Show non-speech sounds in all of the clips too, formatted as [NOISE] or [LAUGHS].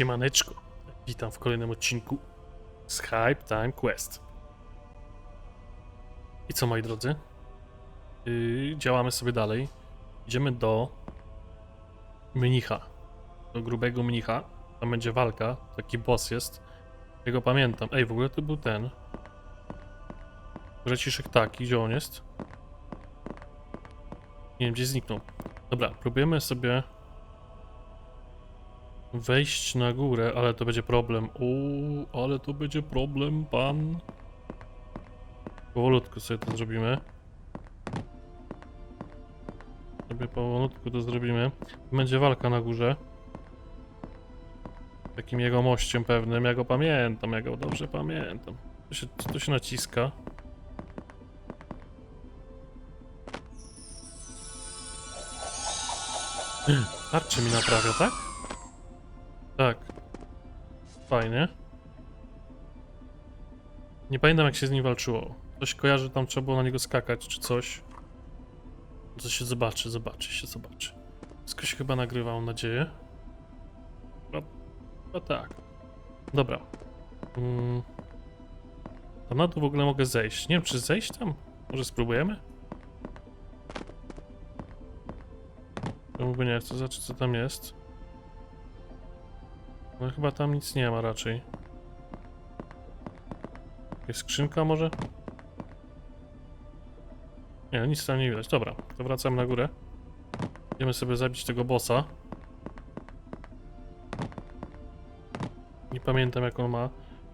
Siemaneczko, witam w kolejnym odcinku z Hype Time Quest. I co moi drodzy? Yy, działamy sobie dalej. Idziemy do mnicha, do grubego mnicha. Tam będzie walka, taki boss jest. Ja go pamiętam. Ej, w ogóle to był ten. Braciszek taki, gdzie on jest? Nie wiem, gdzie zniknął. Dobra, próbujemy sobie wejść na górę, ale to będzie problem. Uuu, ale to będzie problem, pan. Powolutku sobie to zrobimy. Sobie powolutku to zrobimy. Będzie walka na górze. Takim jego mościem pewnym. Ja go pamiętam, ja go dobrze pamiętam. To się, to się naciska. Tarczy mi naprawia, tak? Tak. Fajnie. Nie pamiętam jak się z nim walczyło. Coś kojarzy, tam trzeba było na niego skakać czy coś. To się zobaczy, zobaczy się, zobaczy. Wszystko się chyba nagrywa, mam nadzieję. No, no tak. Dobra. Mm. Tam na dół w ogóle mogę zejść. Nie wiem, czy zejść tam? Może spróbujemy? Czemu by nie? Zobaczyć, co tam jest. No chyba tam nic nie ma raczej. Jakaś skrzynka może? Nie, nic tam nie widać. Dobra, to wracamy na górę. Idziemy sobie zabić tego bossa. Nie pamiętam jak on ma.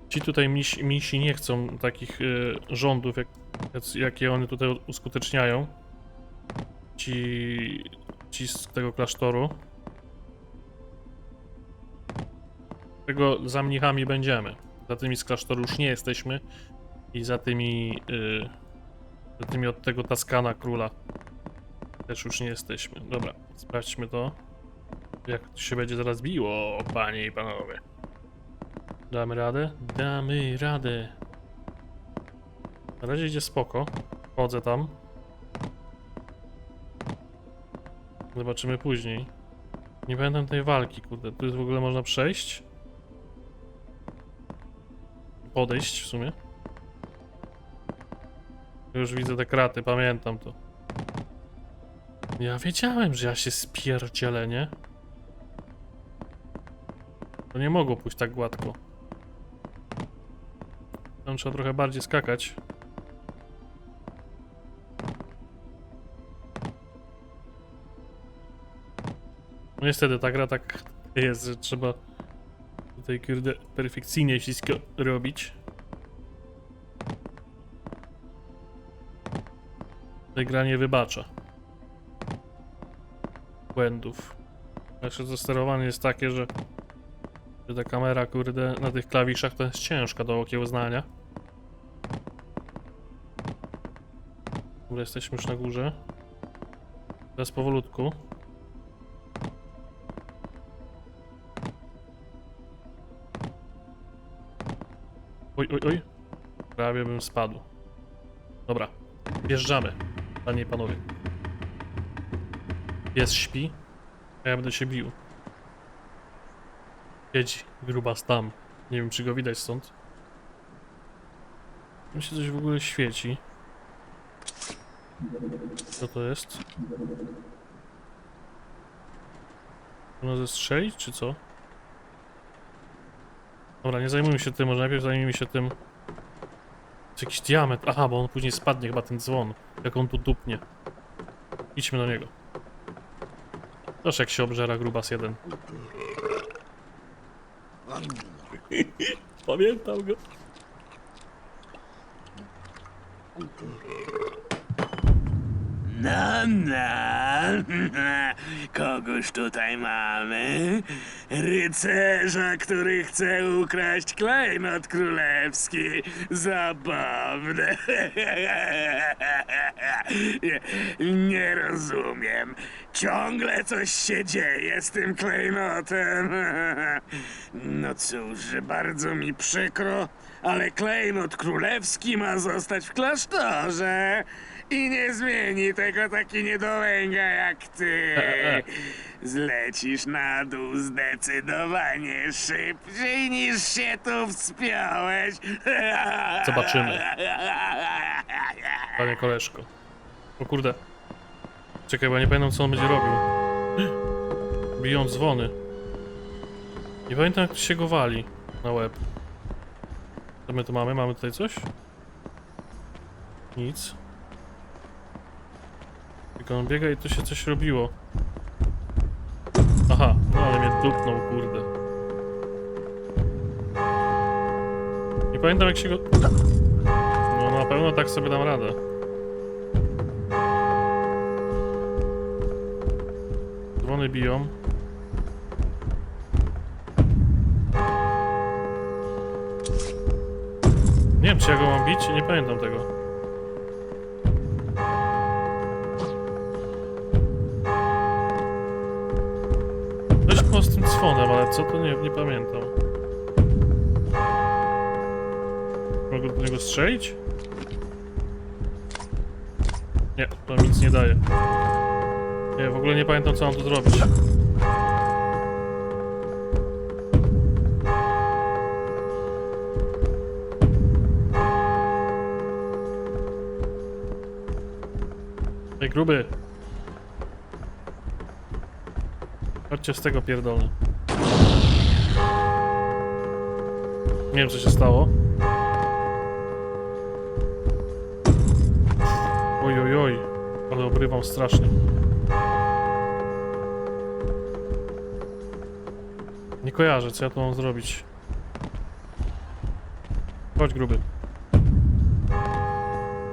Ci tutaj misi, misi nie chcą takich y, rządów, jak, jakie one tutaj uskuteczniają. Ci, ci z tego klasztoru. Tego za mnichami będziemy. Za tymi z klasztoru już nie jesteśmy. I za tymi. y, za tymi od tego Taskana króla. Też już nie jesteśmy. Dobra, sprawdźmy to. Jak to się będzie zaraz biło, panie i panowie. Damy radę? Damy radę. Na razie idzie spoko. Chodzę tam. Zobaczymy później. Nie pamiętam tej walki, kurde. Tu jest w ogóle można przejść? Podejść w sumie. Już widzę te kraty, pamiętam to. Ja wiedziałem, że ja się spierdzielę, nie? To nie mogło pójść tak gładko. Tam trzeba trochę bardziej skakać. No niestety ta gra tak jest, że trzeba tutaj kurde perfekcyjnie wszystko robić. Ta gra nie wybacza błędów. Jeszcze to sterowanie jest takie, że, że ta kamera kurde na tych klawiszach to jest ciężka do okiełznania. Dobra, jesteśmy już na górze. Teraz powolutku. Oj, oj, oj. Prawie bym spadł. Dobra, wjeżdżamy, panie i panowie. Pies śpi, a ja będę się bił. Jedź, grubas tam. Nie wiem, czy go widać stąd. Mi się coś w ogóle świeci. Co to jest? Można zestrzelić, czy co? Dobra, nie zajmujmy się tym, może najpierw zajmijmy się tym... Jest jakiś diament. Aha, bo on później spadnie chyba ten dzwon. Jak on tu dupnie. Idźmy do niego. Proszę jak się obżera grubas jeden. Pamiętam go. No, no, [LAUGHS] kogoż tutaj mamy? Rycerza, który chce ukraść klejnot królewski. Zabawne. [LAUGHS] Nie, nie rozumiem. Ciągle coś się dzieje z tym klejnotem. [LAUGHS] No cóż, bardzo mi przykro, ale klejnot królewski ma zostać w klasztorze. I nie zmieni tego taki niedołęga jak ty. [LAUGHS] Zlecisz na dół zdecydowanie szybciej niż się tu wspiąłeś. [LAUGHS] Zobaczymy. Panie koleżko. O kurde. Czekaj, bo nie pamiętam co on będzie robił. [GASPS] Biją dzwony. Nie pamiętam jak się go wali na łeb. Co my tu mamy? Mamy tutaj coś? Nic. Tylko on biega i tu się coś robiło. Aha, no ale mnie dupnął, kurde. Nie pamiętam jak się go... No na pewno tak sobie dam radę. Dzwony biją. Nie wiem czy ja go mam bić, nie pamiętam tego. Dzwonem, ale co to nie, nie pamiętam. Mogę do niego strzelić? Nie, to nic nie daje. Nie, w ogóle nie pamiętam co mam tu zrobić. Ej, gruby! Chodźcie z tego pierdolę. Nie wiem co się stało. Oj, oj, oj. Ale obrywam strasznie. Nie kojarzę, co ja tu mam zrobić. Chodź, gruby.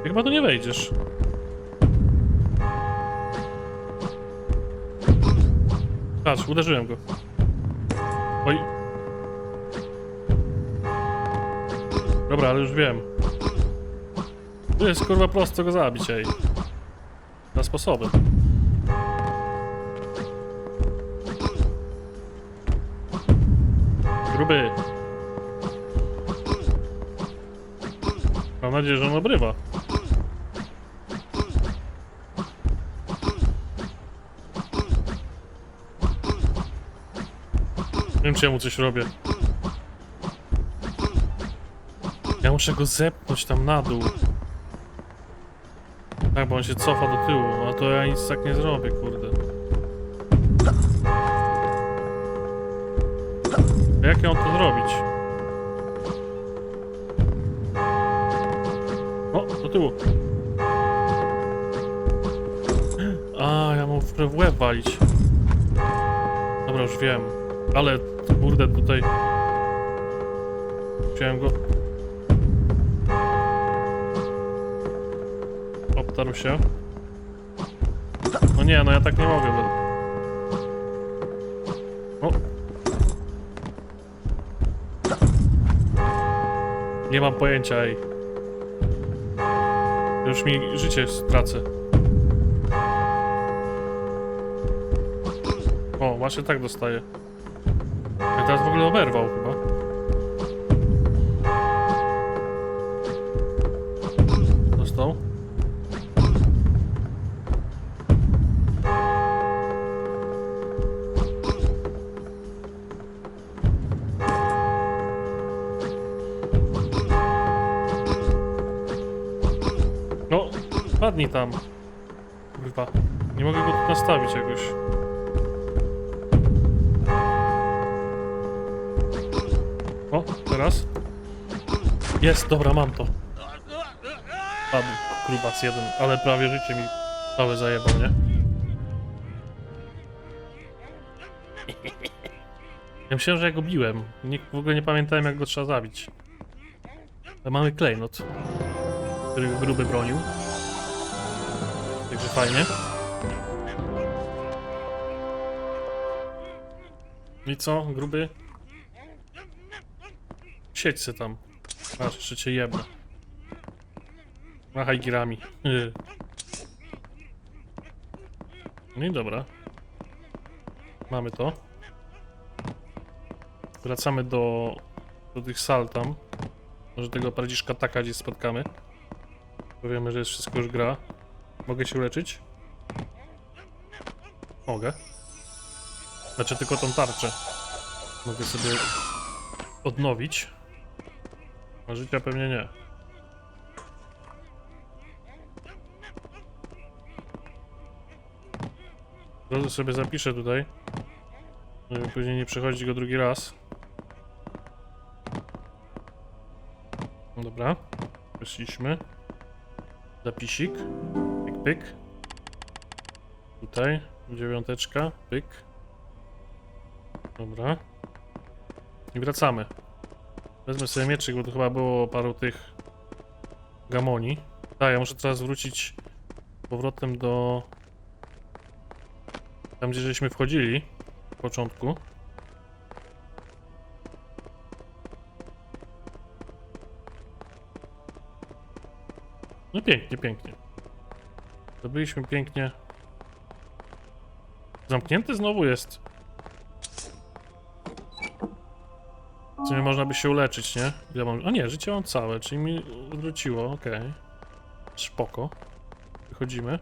Ty chyba tu nie wejdziesz. Patrz, uderzyłem go. Dobra, ale już wiem. Tu jest kurwa prosto go zabić, ej. Na sposoby. Gruby. Mam nadzieję, że on obrywa. Nie wiem, czy ja mu coś robię. Ja muszę go zepnąć tam na dół. Tak, bo on się cofa do tyłu, a to ja nic tak nie zrobię, kurde. Jak ja mam to zrobić? O, do tyłu. A, ja mam w łeb walić. Dobra, już wiem. Ale, kurde, tutaj... Chciałem go... Obtarł się. No nie, no ja tak nie mogę. Bo... O! Nie mam pojęcia, ej. Już mi życie stracę. O, właśnie tak dostaję. Ja teraz w ogóle oberwał tam. Kurwa. Nie mogę go tu nastawić jakoś. O, teraz? Jest, dobra, mam to. Padł, grubas jeden, ale prawie życie mi całe zajebał, nie? Ja myślałem, że ja go biłem. Nie, w ogóle nie pamiętałem, jak go trzeba zabić. Ale mamy klejnot, który gruby bronił. Także fajnie. I co, gruby? Siedź se tam. Masz, jeszcze cię jebnę. Machaj girami. [LAUGHS] No i dobra. Mamy to. Wracamy do, do tych sal tam. Może tego pradziszka taka gdzieś spotkamy. Powiemy, że jest wszystko już gra. Mogę się uleczyć? Mogę. Znaczy tylko tą tarczę. Mogę sobie odnowić. A życia pewnie nie. Drodzy sobie zapiszę tutaj. Żeby później nie przechodzić go drugi raz. Dobra. Weszliśmy. Zapisik. Pyk. Tutaj. Dziewiąteczka. Pyk. Dobra. I wracamy. Wezmę sobie mieczyk, bo to chyba było paru tych gamoni. Tak, ja muszę teraz wrócić powrotem do... Tam, gdzie żeśmy wchodzili. W początku. No pięknie, pięknie. Zdobyliśmy pięknie. Zamknięty znowu jest. W sumie można by się uleczyć, nie? Ja mam... Nie, życie mam całe, czyli mi wróciło, okej. Spoko. Wychodzimy.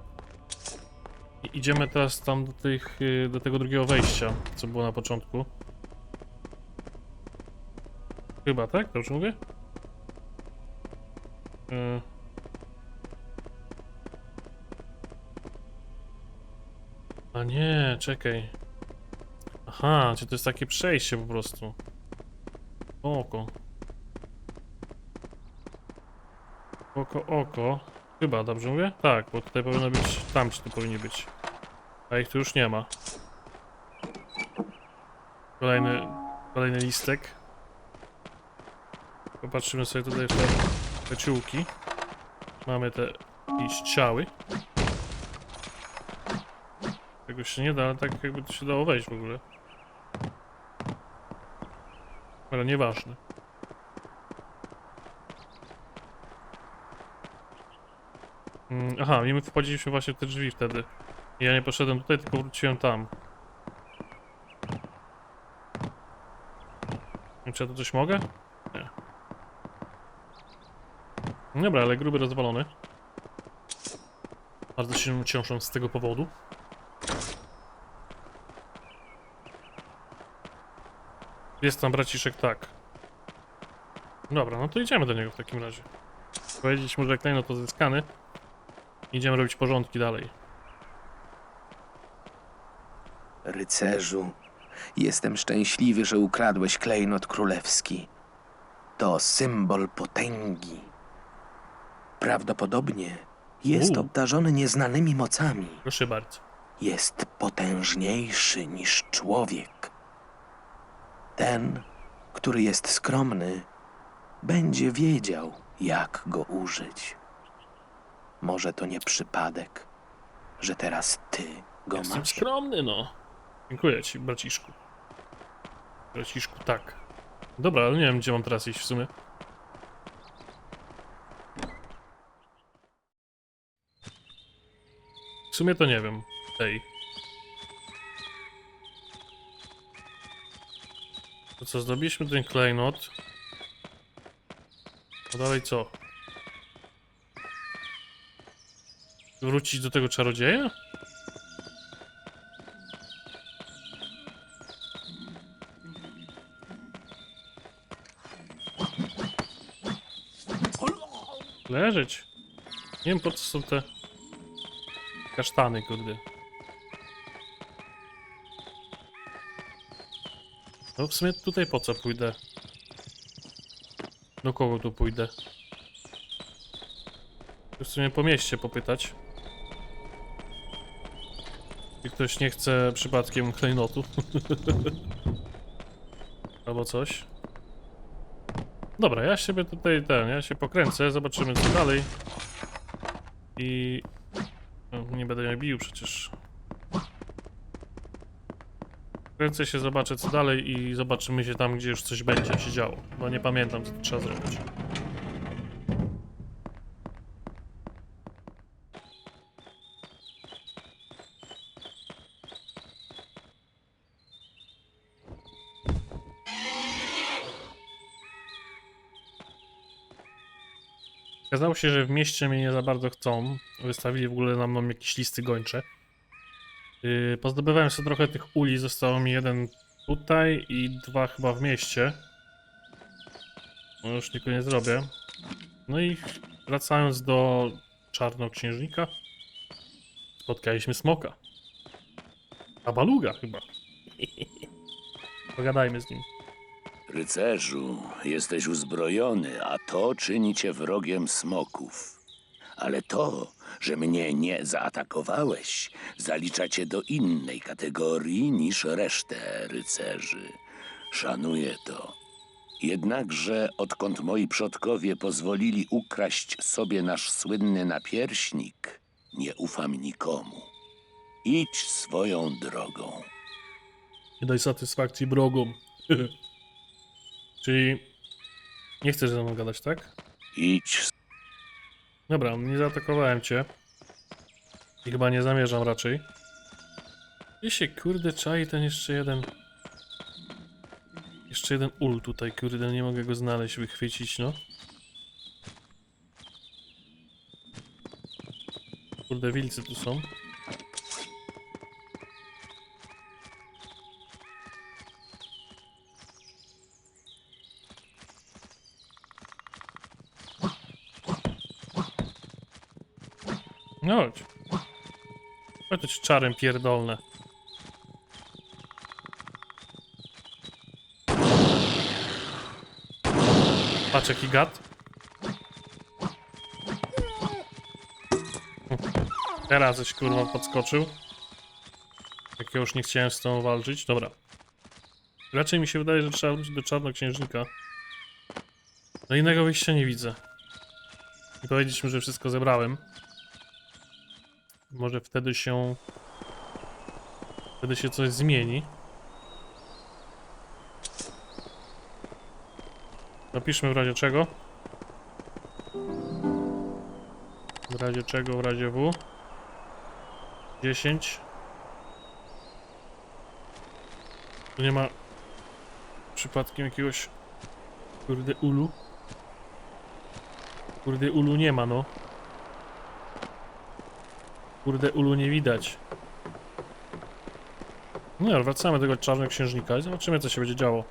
I idziemy teraz tam do tych, y, do tego drugiego wejścia, co było na początku. Chyba, tak? Dobrze mówię? Y... czekaj. Aha, czy to jest takie przejście po prostu. Oko. Oko, oko. Chyba, dobrze mówię? Tak, bo tutaj powinno być... Tamci tu powinni być. A ich tu już nie ma. Kolejny... Kolejny listek. Popatrzymy sobie tutaj w te keciułki. Mamy te liściały. Tego się nie da, ale tak jakby to się dało wejść w ogóle. Ale nieważne. Mm, Aha, i my wchodziliśmy właśnie w te drzwi wtedy. Ja nie poszedłem tutaj, tylko wróciłem tam. Czy ja tu coś mogę? Nie. Dobra, ale gruby rozwalony. Bardzo się cieszę z tego powodu. Jest tam braciszek, tak. Dobra, no to idziemy do niego w takim razie. Powiedzieć mu, że klejnot to zyskany. Idziemy robić porządki dalej. Rycerzu, jestem szczęśliwy, że ukradłeś klejnot królewski. To symbol potęgi. Prawdopodobnie jest U. obdarzony nieznanymi mocami. Proszę bardzo. Jest potężniejszy niż człowiek. Ten, który jest skromny, będzie wiedział, jak go użyć. Może to nie przypadek, że teraz ty go Jestem masz. skromny, no. Dziękuję ci, braciszku. Braciszku, tak. Dobra, ale nie wiem, gdzie mam teraz iść w sumie. W sumie to nie wiem. Tej. To co, zdobyliśmy ten klejnot. A dalej co? Wrócić do tego czarodzieja? Leżeć. Nie wiem po co są te kasztany, kurde. No w sumie tutaj po co pójdę? Do kogo tu pójdę? W sumie po mieście popytać. Czy ktoś nie chce przypadkiem klejnotu? [LAUGHS] Albo coś. Dobra, ja sobie tutaj ten, ja się pokręcę, zobaczymy co dalej. I... No, nie będę mnie bił przecież. Kręcę się, zobaczę co dalej i zobaczymy się tam, gdzie już coś będzie się działo. Bo nie pamiętam, co trzeba zrobić. Okazało się, że w mieście mnie nie za bardzo chcą. Wystawili w ogóle na mną jakieś listy gończe. Yy, pozdobywałem sobie trochę tych uli, zostało mi jeden tutaj i dwa chyba w mieście. No już tylko nie zrobię. No i wracając do czarnoksiężnika, spotkaliśmy smoka. Abaluga chyba. [LAUGHS] Pogadajmy z nim. Rycerzu, jesteś uzbrojony, a to czyni cię wrogiem smoków. Ale to, że mnie nie zaatakowałeś, zalicza cię do innej kategorii niż resztę rycerzy. Szanuję to. Jednakże odkąd moi przodkowie pozwolili ukraść sobie nasz słynny napierśnik, nie ufam nikomu. Idź swoją drogą. Nie daj satysfakcji wrogom. [LAUGHS] Czyli nie chcesz ze mną gadać, tak? Idź Dobra, nie zaatakowałem cię. I chyba nie zamierzam raczej. Gdzie się kurde czai ten jeszcze jeden... Jeszcze jeden ul tutaj, kurde, nie mogę go znaleźć, wychwycić, no. Kurde, wilcy tu są. No chodź. Ci czarem pierdolne. Patrz jaki gad. Teraz coś kurwa podskoczył. Jak ja już nie chciałem z tą walczyć. Dobra. Raczej mi się wydaje, że trzeba wrócić do czarnoksiężnika. No innego wyjścia nie widzę. I powiedzieliśmy, że wszystko zebrałem. Może wtedy się. Wtedy się coś zmieni. Napiszmy w razie czego. W razie czego, w razie W. 10. Tu nie ma przypadkiem jakiegoś kurde ulu. Kurde ulu nie ma, no. Kurde, ulu nie widać. No dobra, wracamy do tego czarnoksiężnika i zobaczymy, co się będzie działo.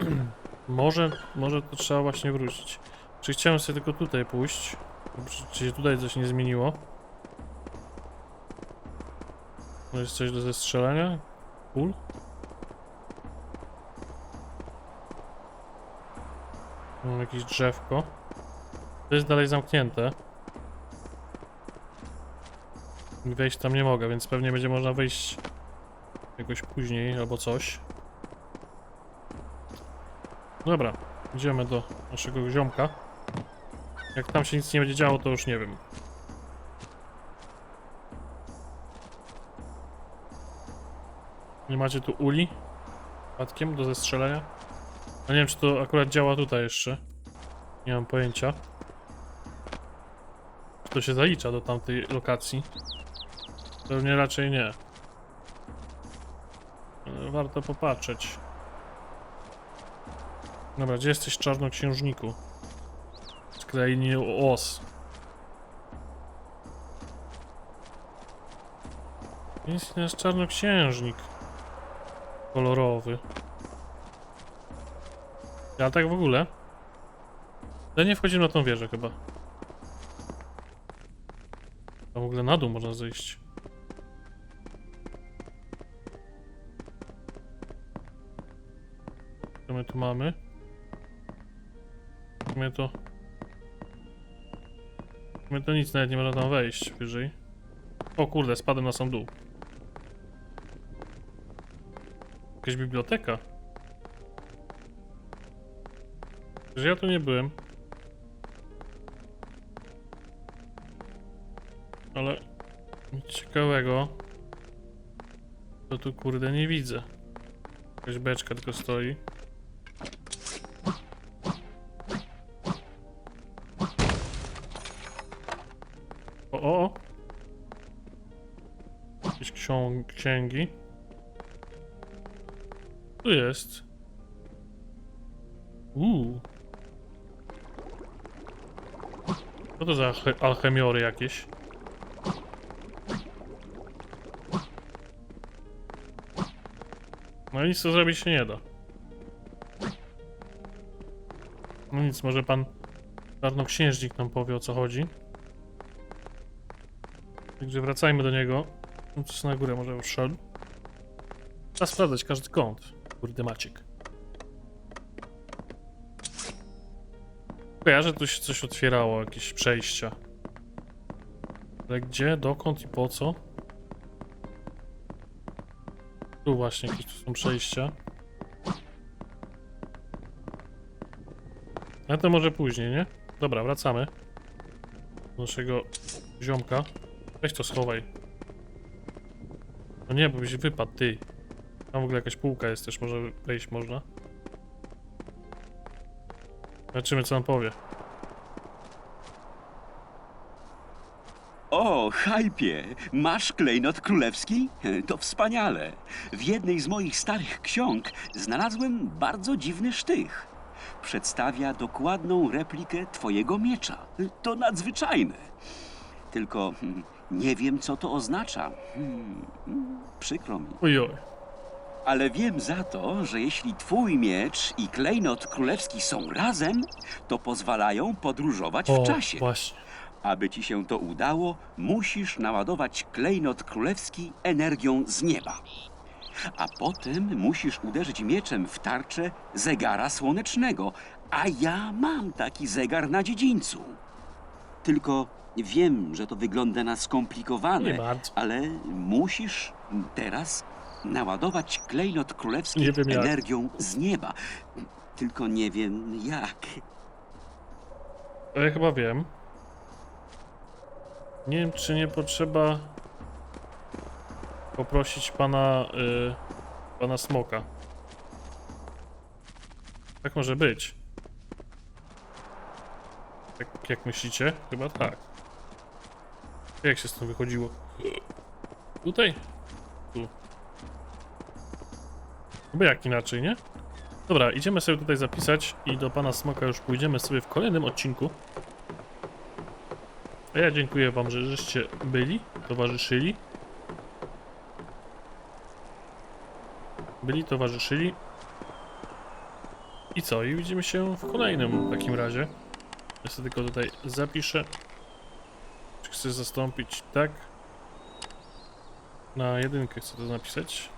[CLEARS THROAT] może, może to trzeba właśnie wrócić. Czy chciałem sobie tylko tutaj pójść? Czy, się tutaj coś nie zmieniło? No jest coś do zestrzelenia? Ul? Mam jakieś drzewko. To jest dalej zamknięte. Wejść tam nie mogę, więc pewnie będzie można wejść jakoś później albo coś. Dobra, idziemy do naszego ziomka. Jak tam się nic nie będzie działo, to już nie wiem. Nie macie tu uli? Przypadkiem do zestrzelenia? A nie wiem, czy to akurat działa tutaj jeszcze. Nie mam pojęcia. Czy to się zalicza do tamtej lokacji? Pewnie raczej nie. Warto popatrzeć. Dobra, gdzie jesteś czarnoksiężniku? Z krainy Os. Jest nasz czarnoksiężnik. Kolorowy. Ja tak w ogóle. Ja nie wchodzimy na tą wieżę chyba. A w ogóle na dół można zejść. Tu mamy? My to... My to nic, nawet nie można tam wejść wyżej. O kurde, spadłem na sam dół. Jakaś biblioteka. Że ja tu nie byłem. Ale nic ciekawego to tu kurde nie widzę. Jakaś beczka tylko stoi. O, o. Jakieś księgi. Tu jest. Uuu. Co to za alche- alchemiory jakieś? No nic to zrobić się nie da. No nic, może pan czarnoksiężnik nam powie o co chodzi. Także wracajmy do niego. No co na górę może już szedł. Trzeba sprawdzać każdy kąt. Kurde Maciek. Kojarzę, tu się coś otwierało, jakieś przejścia. Ale gdzie, dokąd i po co? Tu właśnie jakieś tu są przejścia. Ale to może później, nie? Dobra, wracamy. Do naszego ziomka. Weź to schowaj. No nie, bo byś wypadł, ty. Tam w ogóle jakaś półka jest też, może wejść można. Zobaczymy co on powie. O, Hajpie, masz klejnot królewski? [LAUGHS] To wspaniale. W jednej z moich starych ksiąg znalazłem bardzo dziwny sztych. Przedstawia dokładną replikę twojego miecza. To nadzwyczajne. Tylko hmm, nie wiem, co to oznacza. Hmm, przykro mi. Ojoj. Ale wiem za to, że jeśli twój miecz i klejnot królewski są razem, to pozwalają podróżować O, w czasie. właśnie. Aby ci się to udało, musisz naładować klejnot królewski energią z nieba. A potem musisz uderzyć mieczem w tarczę zegara słonecznego. A ja mam taki zegar na dziedzińcu. Tylko wiem, że to wygląda na skomplikowane, ale musisz teraz naładować klejnot królewski Nie wiem jak. energią z nieba. Tylko nie wiem jak. To ja chyba wiem. Nie wiem, czy nie potrzeba poprosić pana, y, pana Smoka. Tak może być. Tak jak myślicie? Chyba tak. Jak się stąd wychodziło? Tutaj? Tu. Chyba jak inaczej, nie? Dobra, idziemy sobie tutaj zapisać i do pana Smoka już pójdziemy sobie w kolejnym odcinku. A ja dziękuję wam, że żeście byli, towarzyszyli. Byli, towarzyszyli. I co? I widzimy się w kolejnym w takim razie. Ja sobie tylko tutaj zapiszę. Zastąpić tak? Na jedynkę chcę to napisać.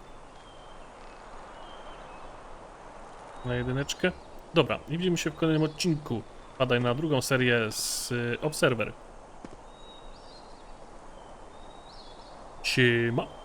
Na jedyneczkę. Dobra, i widzimy się w kolejnym odcinku. Padaj na drugą serię z y, Observer. Siema.